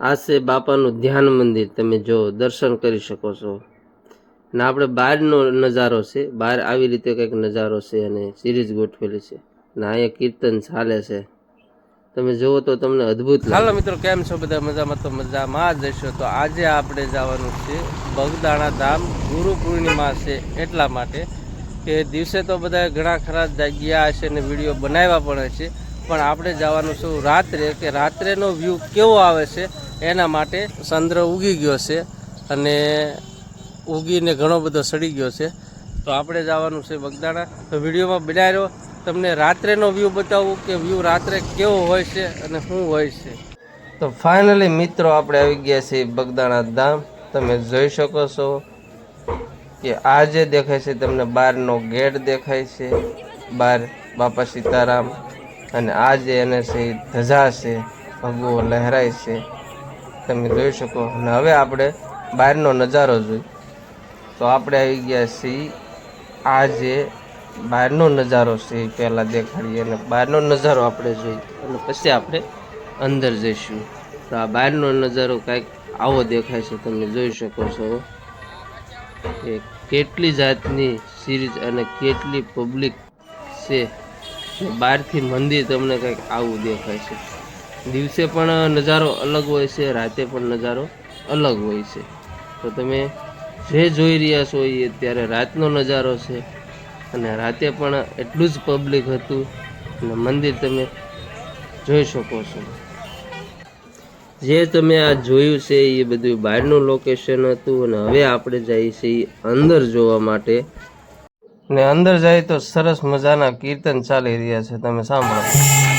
આ છે બાપાનું ધ્યાન મંદિર. તમે જો દર્શન કરી શકો છો. ને આપણે બહારનો નજારો છે. બહાર આવી રીતે કંઈક નજારો છે અને સિરીઝ ગોઠવેલી છે. ને અહીંયા કીર્તન ચાલે છે. તમે જુઓ તો તમને અદ્ભુત હાલો મિત્રો, કેમ છો? બધા મજામાં? તો મજામાં જ હશો. તો આજે આપણે જવાનું છે બગદાણા ધામ. ગુરુ પૂર્ણિમા છે એટલા માટે કે દિવસે તો બધા ઘણા ખરા જગ્યા હશે ને વીડિયો બનાવ્યા પણ હશે. પણ આપણે જવાનું છું રાત્રે, કે રાત્રેનો વ્યૂ કેવો આવે છે? એના માટે ચંદ્ર ઉગી ગયો છે અને ઉગીને ઘણો બધો સડી ગયો છે. તો આપણે જવાનું છે બગદાણા. તો વિડીયોમાં બનાવ્યો તમને રાત્રેનો વ્યૂ બતાવું કે વ્યૂ રાત્રે કેવો હોય છે અને શું હોય છે. તો ફાઇનલી મિત્રો આપણે આવી ગયા છીએ બગદાણા ધામ. તમે જોઈ શકો છો કે આ જે દેખાય છે તમને બહારનો ગેટ દેખાય છે બહાર બાપા સીતારામ અને આ જે એને છે ધજા છે, ભગવો લહેરાય છે. તમે જોઈ શકો. અને હવે આપણે બહારનો નજારો જોઈ. તો આપણે આવી ગયા છીએ. આ જે બહારનો નજારો છે એ પહેલાં દેખાડીએ અને બહારનો નજારો આપણે જોઈએ અને પછી આપણે અંદર જઈશું. તો આ બહારનો નજારો કાંઈક આવો દેખાય છે, તમે જોઈ શકો છો. કે કેટલી જાતની સિરીઝ અને કેટલી પબ્લિક છે. બહારથી મંદિર તમને કંઈક આવું દેખાય છે. દિવસે પણ નજારો અલગ હોય છે, રાતે પણ નજારો અલગ હોય છે. તો તમે જે જોઈ રહ્યા છો એ અત્યારે રાતનો નજારો છે અને રાતે પણ એટલું જ પબ્લિક હતું અને મંદિર તમે જોઈ શકો છો. જે તમે આ જોયું છે એ બધું બહારનું લોકેશન હતું અને હવે આપણે જઈએ છીએ અંદર જોવા માટે. ને અંદર જાય તો સરસ મજાના કીર્તન ચાલી રહ્યા છે, તમે સાંભળો.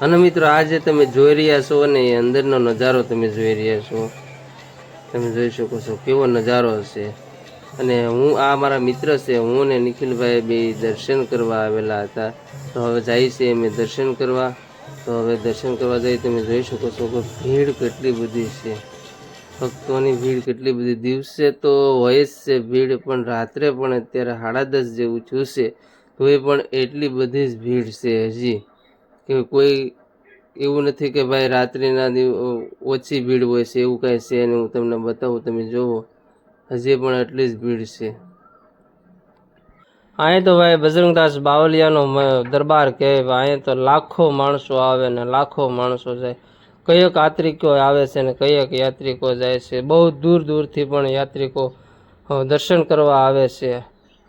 અને મિત્રો, આજે તમે જોઈ રહ્યા છો અને એ અંદરનો નજારો તમે જોઈ રહ્યા છો. તમે જોઈ શકો છો કેવો નજારો હશે. અને હું, આ મારા મિત્ર છે, હું ને નિખિલભાઈ બે દર્શન કરવા આવેલા હતા. તો હવે જાય છે અમે દર્શન કરવા. તો હવે દર્શન કરવા જઈ તમે જોઈ શકો છો કે ભીડ કેટલી બધી છે. ભક્તોની ભીડ કેટલી બધી. દિવસે તો હોય જ છે ભીડ, પણ રાત્રે પણ અત્યારે સાડા દસ જેવું થયું છે. તો એ પણ એટલી બધી જ ભીડ છે હજી. કે કોઈ એવું નથી કે ભાઈ રાત્રિના ઓછી ભીડ હોય છે, એવું કાંઈ છે નહીં, હું તમને બતાવું, તમે જુઓ હજી પણ એટલી જ ભીડ છે. અહીંયા તો ભાઈ બજરંગદાસ બાવલિયાનો દરબાર કહેવાય અહીંયા તો લાખો માણસો આવે ને લાખો માણસો જાય. કયેક યાત્રિકો આવે છે ને કયક યાત્રિકો જાય છે. બહુ દૂર દૂરથી પણ યાત્રિકો દર્શન કરવા આવે છે.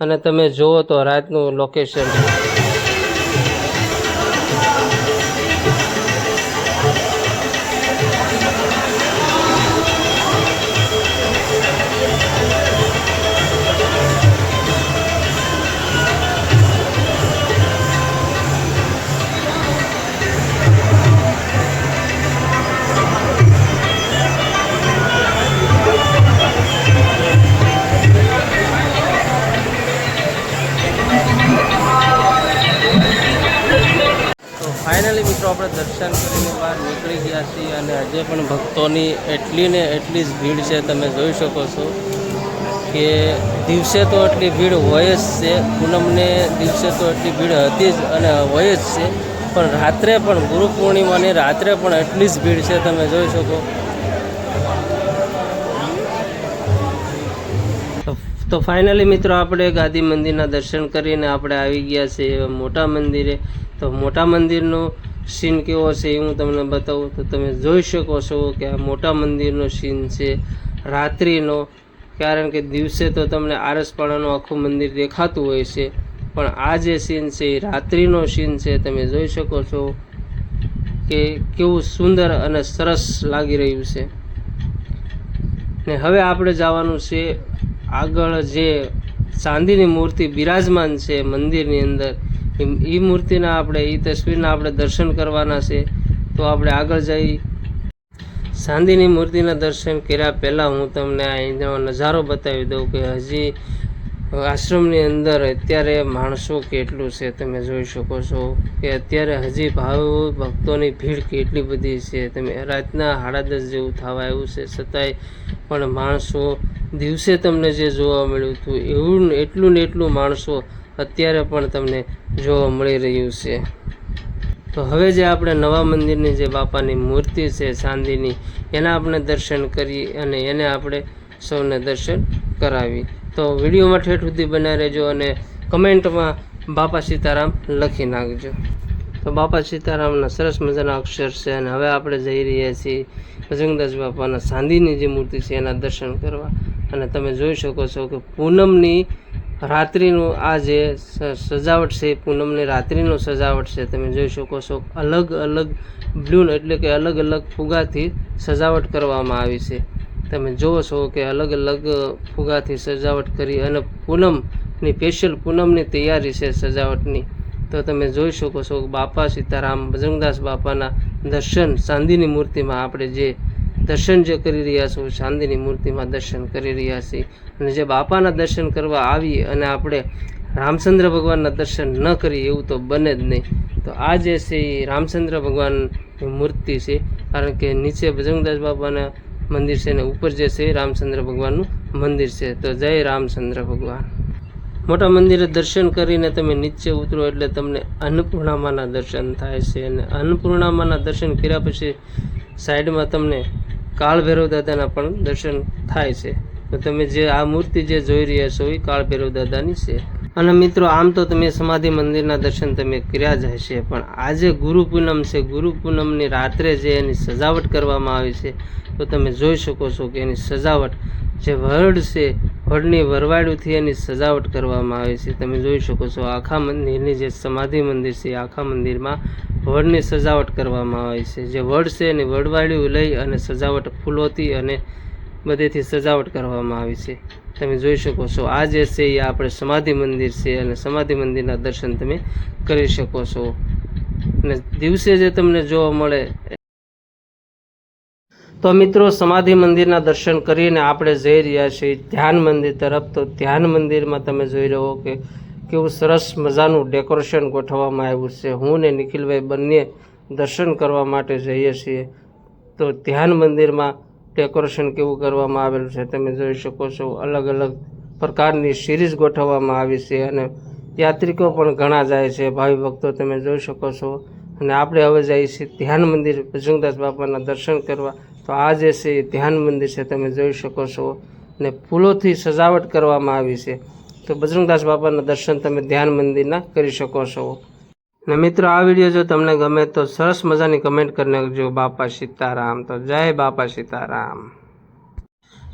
અને તમે જુઓ તો રાતનું લોકેશન આપણે દર્શન કરીને બહાર નીકળી ગયા છીએ અને આજે પણ ભક્તોની એટલી ને એટલી જ ભીડ છે, તમે જોઈ શકો છો કે દિવસે તો એટલી ભીડ હોય જ છે, પૂનમને દિવસે તો એટલી ભીડ હતી જ અને હોય જ છે, પણ રાત્રે પણ, ગુરુ પૂર્ણિમાની રાત્રે પણ એટલી જ ભીડ છે, તમે જોઈ શકો. તો- ફાઇનલી મિત્રો, આપણે ગાદી મંદિરના દર્શન કરીને આપણે આવી ગયા છીએ મોટા મંદિરે. તો મોટા મંદિરનો સીન કેવો છે એ હું તમને બતાવું. તો તમે જોઈ શકો છો કે આ મોટા મંદિરનો સીન છે, રાત્રિનો. કારણ કે દિવસે તો તમને આરસપાડાનું આખું મંદિર દેખાતું હોય છે. પણ આ જે સીન છે એ રાત્રિનો સીન છે. તમે જોઈ શકો છો કે કેવું સુંદર અને સરસ લાગી રહ્યું છે. ને હવે આપણે જવાનું છે આગળ જે ચાંદીની મૂર્તિ બિરાજમાન છે મંદિરની અંદર. એ મૂર્તિના આપણે એ તસવીરના આપણે દર્શન કરવાના છે. તો આપણે આગળ જઈ ચાંદીની મૂર્તિના દર્શન કર્યા. પહેલાં હું તમને અહીંનો નજારો બતાવી દઉં કે હજી આશ્રમની અંદર અત્યારે માણસો કેટલું છે તમે જોઈ શકો છો કે અત્યારે હજી ભાવ ભક્તોની ભીડ કેટલી બધી છે. તમે રાતના સાડા દસ જેવું થવા આવ્યું છે. છતાંય પણ માણસો દિવસે તમને જે જોવા મળ્યું હતું, એવું એટલું ને એટલું માણસો અત્યારે પણ તમને જોવા મળી રહ્યું છે. તો હવે જે આપણે નવા મંદિરની જે બાપાની મૂર્તિ છે, ચાંદીની, એના આપણે દર્શન કરી અને એને આપણે સૌને દર્શન કરાવી. તો વિડીયોમાં ઠેઠ સુધી બનાવી રહેજો અને કમેન્ટમાં બાપા સીતારામ લખી નાખજો. તો બાપા સીતારામના સરસ મજાના અક્ષર છે અને હવે આપણે જઈ રહ્યા છીએ ભજંગદાસ બાપાના ચાંદીની જે મૂર્તિ છે, એના દર્શન કરવા. અને તમે જોઈ શકો છો કે પૂનમની રાત્રિનું આ જે સજાવટ છે, પૂનમની રાત્રિનું સજાવટ છે, તમે જોઈ શકો છો, અલગ અલગ બ્લૂન એટલે કે અલગ અલગ ફુગાથી સજાવટ કરવામાં આવી છે. તમે જુઓ છો કે અલગ અલગ ફુગાથી સજાવટ કરી અને પૂનમની, સ્પેશિયલ પૂનમની તૈયારી છે સજાવટની. તો તમે જોઈ શકો છો બાપા સીતારામ બજરંગદાસ બાપાના દર્શન, ચાંદીની મૂર્તિમાં આપણે જે દર્શન જે કરી રહ્યા છો, ચાંદીની મૂર્તિમાં દર્શન કરી રહ્યા છીએ અને જે બાપાના દર્શન કરવા આવીએ અને આપણે રામચંદ્ર ભગવાનના દર્શન ન કરીએ એવું તો બને જ નહીં. તો આ જે છે એ રામચંદ્ર ભગવાનની મૂર્તિ છે. કારણ કે નીચે ભજંગદાસ બાપાના મંદિર છે ને ઉપર જે છે રામચંદ્ર ભગવાનનું મંદિર છે. તો જય રામચંદ્ર ભગવાન. મોટા મંદિરે દર્શન કરીને તમે નીચે ઉતરો એટલે તમને અન્નપૂર્ણામાના દર્શન થાય છે. અને અન્નપૂર્ણામાના દર્શન કર્યા પછી સાઈડમાં તમને કાળ ભૈરવ દાદાના પણ દર્શન થાય છે. તો તમે જે આ મૂર્તિ જે જોઈ રહ્યા છો એ કાળ ભૈરવ દાદાની છે. અને મિત્રો, આમ તો તમે સમાધિ મંદિરના દર્શન તમે કર્યા જ હશે, પણ આજે ગુરુ પૂનમ છે. ગુરુ પૂનમની રાત્રે જે એની સજાવટ કરવામાં આવી છે, તો તમે જોઈ શકો છો કે એની સજાવટ જે વડ છે, વડની વરવાડુથી એની સજાવટ કરવામાં આવે છે. તમે જોઈ શકો છો, આખા મંદિરની જે સમાધિ મંદિર છે આખા મંદિરમાં વડની સજાવટ કરવામાં આવે છે. જે વડ છે, એની વડવાડ્યું લઈ અને સજાવટ ફૂલોથી અને બધેથી સજાવટ કરવામાં આવી છે. તમે જોઈ શકો છો, આ જે છે, એ આપણે સમાધિ મંદિર છે અને સમાધિ મંદિરના દર્શન તમે કરી શકો છો. અને દિવસે જે તમને જોવા મળે તો મિત્રો, સમાધિ મંદિરના દર્શન કરીને આપણે જઈ રહ્યા છીએ ધ્યાન મંદિર તરફ. તો ધ્યાન મંદિરમાં તમે જોઈ રહ્યો કે કેવું સરસ મજાનું ડેકોરેશન ગોઠવવામાં આવ્યું છે. હું ને નિખિલભાઈ બંને દર્શન કરવા માટે જઈએ છીએ. તો ધ્યાન મંદિરમાં ડેકોરેશન કેવું કરવામાં આવેલું છે તમે જોઈ શકો છો. અલગ અલગ પ્રકારની સિરીઝ ગોઠવવામાં આવી છે અને યાત્રિકો પણ ઘણા જાય છે. ભાવિ ભક્તો તમે જોઈ શકો છો. અને આપણે હવે જઈએ છીએ ધ્યાન મંદિર બજરંગદાસ બાપાના દર્શન કરવા. તો આ જે છે એ ધ્યાન મંદિર છે, તમે જોઈ શકો છો. અને ફૂલોથી સજાવટ કરવામાં આવી છે. તો બજરંગદાસ બાપાના દર્શન તમે ધ્યાન મંદિરના કરી શકો છો. ને મિત્રો, આ વીડિયો જો તમને ગમે તો સરસ મજાની કમેન્ટ કરી નાખજો. બાપા સીતારામ. તો જય બાપા સીતારામ.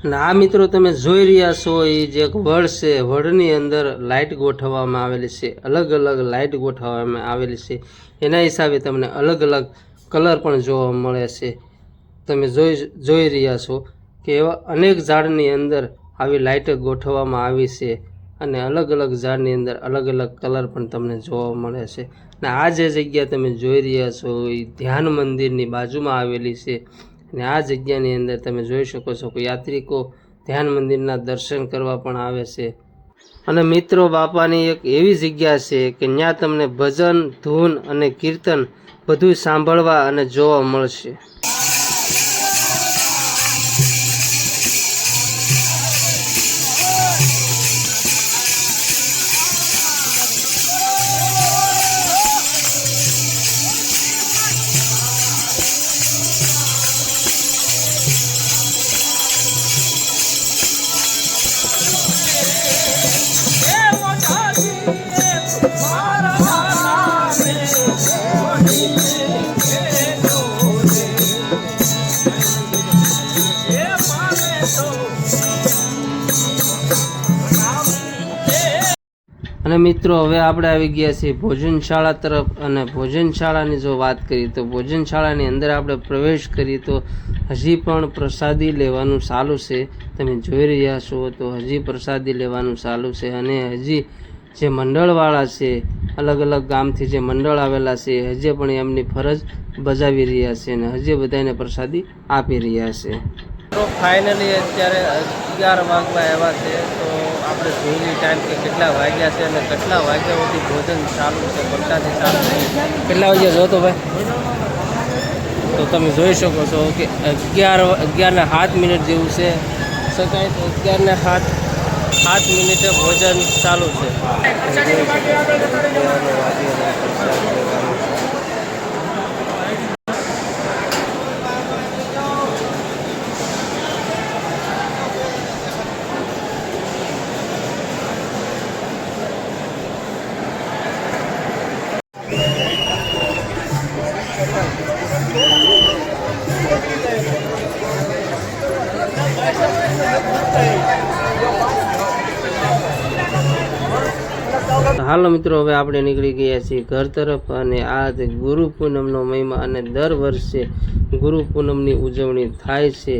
અને આ મિત્રો તમે જોઈ રહ્યા છો એ જે એક વડ છે, વડની અંદર લાઇટ ગોઠવવામાં આવેલી છે. અલગ અલગ લાઇટ ગોઠવવામાં આવેલી છે. એના હિસાબે તમને અલગ અલગ કલર પણ જોવા મળે છે. તમે જોઈ જોઈ રહ્યા છો કે એવા અનેક ઝાડની અંદર આવી લાઇટ ગોઠવવામાં આવી છે અને અલગ અલગ ઝાડની અંદર અલગ અલગ કલર પણ તમને જોવા મળે છે. અને આ જે જગ્યા તમે જોઈ રહ્યા છો એ ધ્યાન મંદિરની બાજુમાં આવેલી છે. અને આ જગ્યાની અંદર તમે જોઈ શકો છો કે યાત્રિકો ધ્યાન મંદિરના દર્શન કરવા પણ આવે છે. અને મિત્રો, બાપાની એક એવી જગ્યા છે કે ત્યાં તમને ભજન, ધૂન અને કીર્તન બધું સાંભળવા અને જોવા મળશે. અને મિત્રો, હવે આપણે આવી ગયા છીએ ભોજનશાળા તરફ અને ભોજનશાળાની જો વાત કરીએ તો ભોજનશાળાની અંદર આપણે પ્રવેશ કરીએ તો હજી પણ પ્રસાદી લેવાનું ચાલુ છે. તમે જોઈ રહ્યા છો તો હજી પ્રસાદી લેવાનું ચાલુ છે અને હજી જે મંડળવાળા છે, અલગ અલગ ગામથી જે મંડળ આવેલા છે, હજી પણ એમની ફરજ બજાવી રહ્યા છે અને હજી બધાને પ્રસાદી આપી રહ્યા છે. ફાઇનલી અત્યારે અગિયાર વાગવા આવ્યા છે આપણે જોઈ ટાઈમ કે કેટલા વાગ્યા છે અને કેટલા વાગ્યા સુધી ભોજન ચાલુ છે પ્રસાદી ચાલુ છે? કેટલા વાગ્યા જોતો ભાઈ? તો તમે જોઈ શકો છો કે અગિયાર અગિયારને સાત મિનિટ જેવું છે. તો અગિયારને સાત સાત મિનિટે ભોજન ચાલુ છે. હાલો મિત્રો, હવે આપણે નીકળી ગયા છીએ ઘર તરફ અને આ ગુરુ પૂનમનો મહિમા અને દર વર્ષે ગુરુ પૂનમની ઉજવણી થાય છે.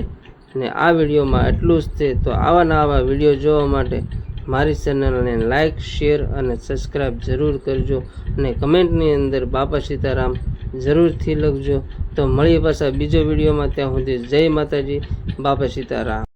અને આ વિડીયોમાં એટલું જ છે, તો આવા નવા આવા વીડિયો જોવા માટે મારી ચેનલને લાઇક શેર અને સબસ્ક્રાઈબ જરૂર કરજો. અને કમેન્ટની અંદર બાપા સીતારામ જરૂરથી લખજો. તો મળીએ પાછા બીજો વિડીયોમાં, ત્યાં સુધી જય માતાજી, બાપા સીતારામ.